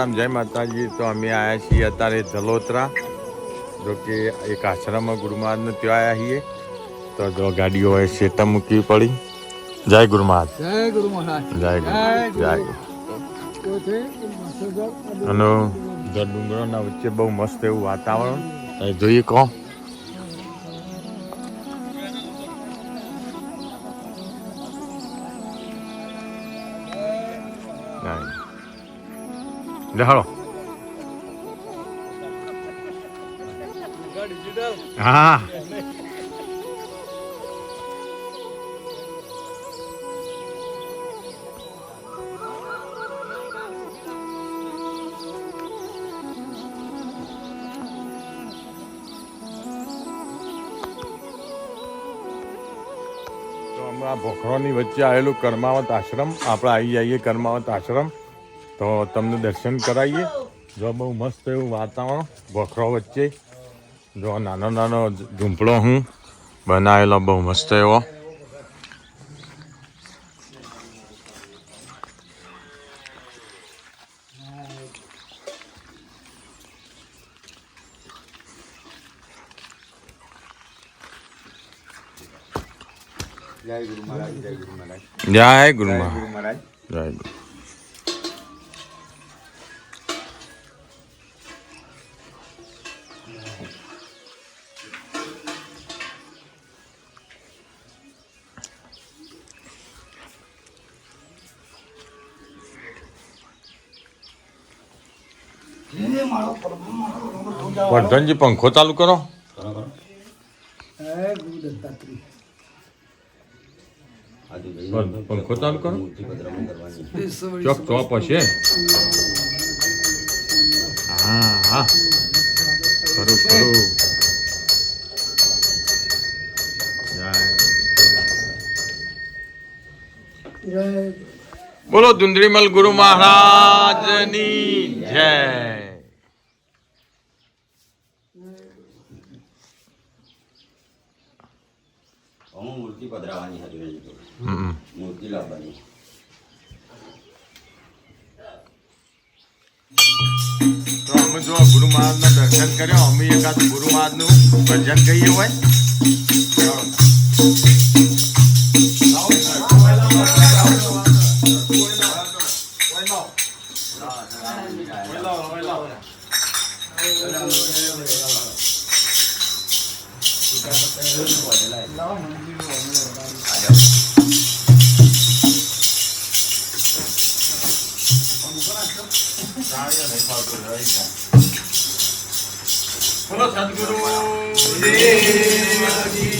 સીતારામ જય માતાજી. તો અમે આવ્યા છીએ અત્યારે જલોત્રા જો કે એક આશ્રમ ગુરુ મહારાજને ત્યાં આવ્યા છીએ. તો જો ગાડીઓ હોય શેટા મૂકવી પડી. જય ગુરુ મહારાજ જય ગુરુ મહારાજ જય ગુરુ જય ગુરુ અને જો ડુંગરોના વચ્ચે બહુ મસ્ત એવું વાતાવરણ. જોઈએ કહો દેખાડો હા. તો અમે આ ભોખરોની વચ્ચે આવેલું કર્માવત આશ્રમ, આપણે આવી જઈએ કર્માવત આશ્રમ. તો તમને દર્શન કરાવીએ. જો બહુ મસ્ત એવું વાતાવરણ ભોખરો વચ્ચે. જો નાનો નાનો ઝૂંપડો હું બનાવેલો બહુ મસ્ત એવો. જય ગુરુ મહારાજ. જય ગુરુ મહારાજ. જય ગુરુ મહારાજ. જય ગુરુ. વર્ધનજી પંખો ચાલુ કરો. પંખો ચાલુ કરો. ચોક ચોપ હશે. હા હા. ખરું ખરું બોલો ધુંધળીમલ ગુરુ મહારાજની જય. તો અમે જો ગુરુ મહારાજના દર્શન કર્યો અમે એકાદ ગુરુ મહારાજનું ભજન કહીએ હોય. બોલો સદગુરુ તો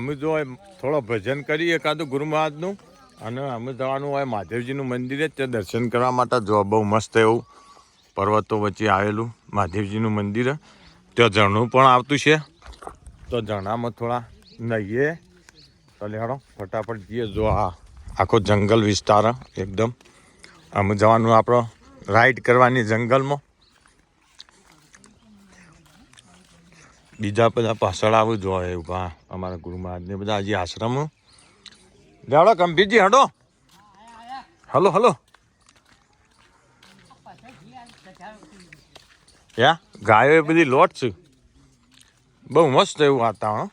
અમે જો થોડો ભજન કરીએ એકાદું ગુરુ મહારાજનું અને અમે જવાનું હોય મહાદેવજીનું મંદિર જ તે દર્શન કરવા માટે. જો બહુ મસ્ત એવું પર્વતો વચ્ચે આવેલું મહાદેવજીનું મંદિર. ત્યાં ઝરણું પણ આવતું છે. તો ઝરણામાં થોડા નહીએ. તો ફટાફટ જઈએ. જો આ આખો જંગલ વિસ્તાર, એકદમ. અમે જવાનું આપણો રાઈડ કરવાની જંગલમાં. બીજા બધા પાછળ આવું જોઈએ ઊભા અમારા ગુરુ મહારાજને બધા હજી આશ્રમ. લેવડો ગંભીરજી, હડો. Hello hello. યા, ગાયો એ બધી લોટ છે. બહુ મસ્ત એવું વાતાવરણ.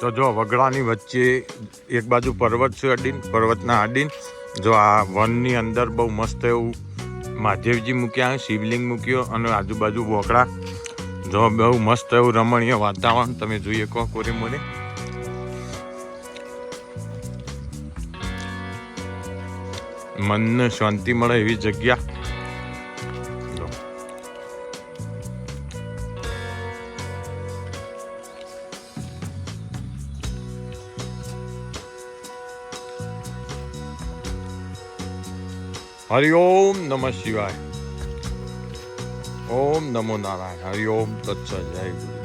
તો જો વગડાની વચ્ચે એક બાજુ પર્વત છે અડીન, પર્વતના અડીન. જો આ વનની અંદર બહુ મસ્ત એવું મહાદેવજી મૂક્યા, શિવલિંગ મૂક્યો અને આજુબાજુ બોકડા જો બહુ મસ્ત એવું રમણીય વાતાવરણ તમે જોઈએ કહો કોરી મોરે મનને શાંતિ મળે એવી જગ્યા. હરિ ઓમ નમઃ શિવાય ઓમ નમો નારાયણ હરિ ઓમ તત્સત જય ગુરુ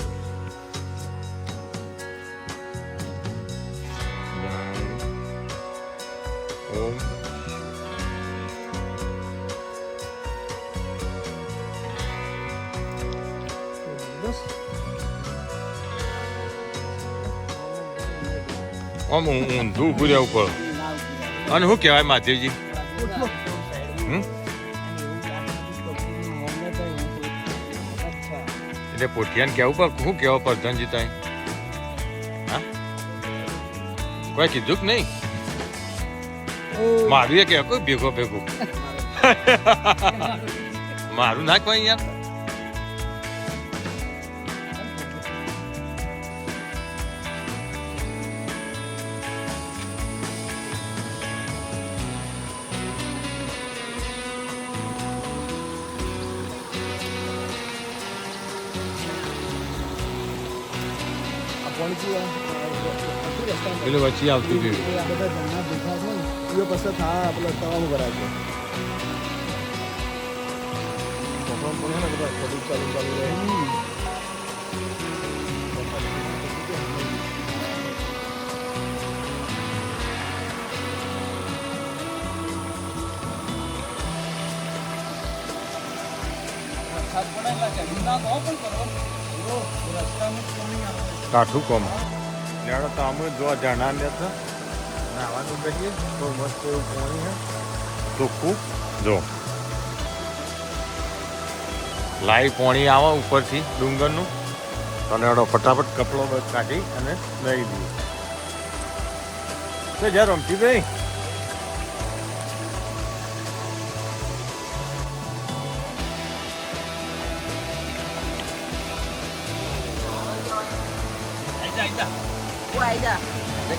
ઓમ આમ હું ઊંધું રહેવું પડે અને શું કહેવાય મહાદેવજી એટલે પોઠિયાને કેવું પર શું કહેવા પ્રધાનજી તાઈ હા? કોઈ કીધું કે નહીં? મારું એ કે કોઈ ભેગો ભેગો. મારું ના કોઈ યાર પેલું વચ્ચે આવતું પછી થા પેલા તળાવ ભરાય છે ભગવાન પણ હે ને બધા થોડું ચાલુ ચાલુ રહે કાઠું કોમ. લેડો તો અમે જો જણા લેતા. નાવાનું કરીએ તો મસ્ત એવું પાણી છે ચોખ્ખું? જો. લાઈ પાણી આવે ઉપરથી ડુંગરનું. તો એનો ફટાફટ કપડો બધ કાઢી અને લઈ દઈએ તો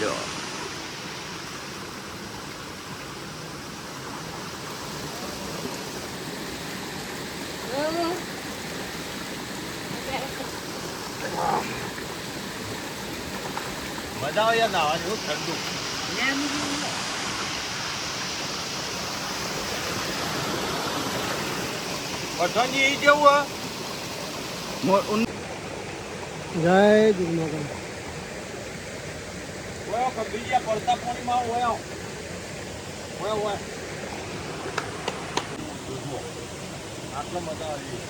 મજા આવે યાર નાવાની એવું ઠંડુ પઠાણજી એ જેવું જય ગુરુ મહારાજ ઓયો કબીરિયા પડતા પાણીમાં ઓયો ઓયો ઓયો આટલો મજા આવી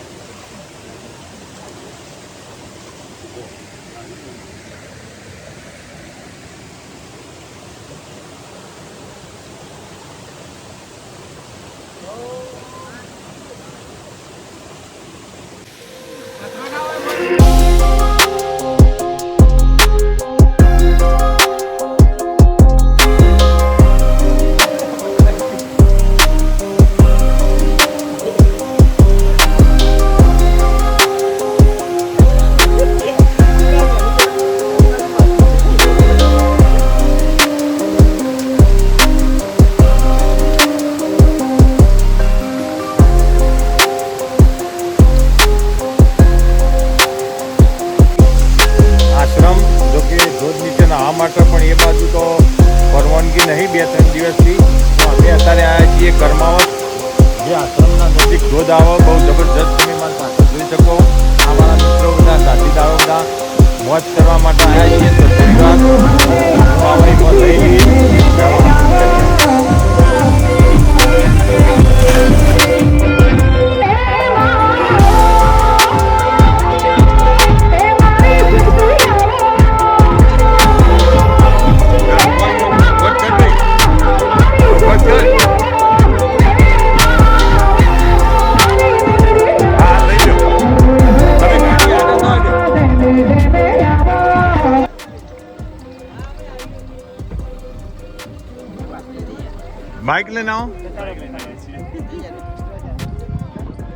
એ બાજુ તો પરવાનગી નહીં, બે ત્રણ દિવસથી. અમે અત્યારે આવ્યા છીએ કર્માવત જે આશ્રમના નજીક ધોધ આવો, બહુ જબરજસ્ત તમે મારી પાસે જોઈ શકો. અમારા મિત્રો બધા સાથીદારો બધા મોજ કરવા માટે આવ્યા છીએ. તો થોડી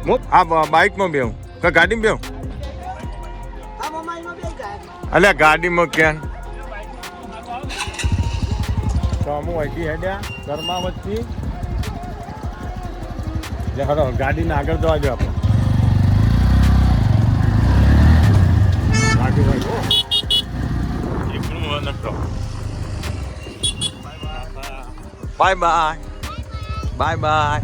હું આ બ- બાઇકમાં બેહું. કે ગાડીમાં બેહું? અલ્યા ગાડીમાં ક્યાં? તો અમુક અહીંથી હેડ્યા કર્માવતથી લે હરો ગાડીને આગળ જવા દો આપણે. Bye bye. બાય હોય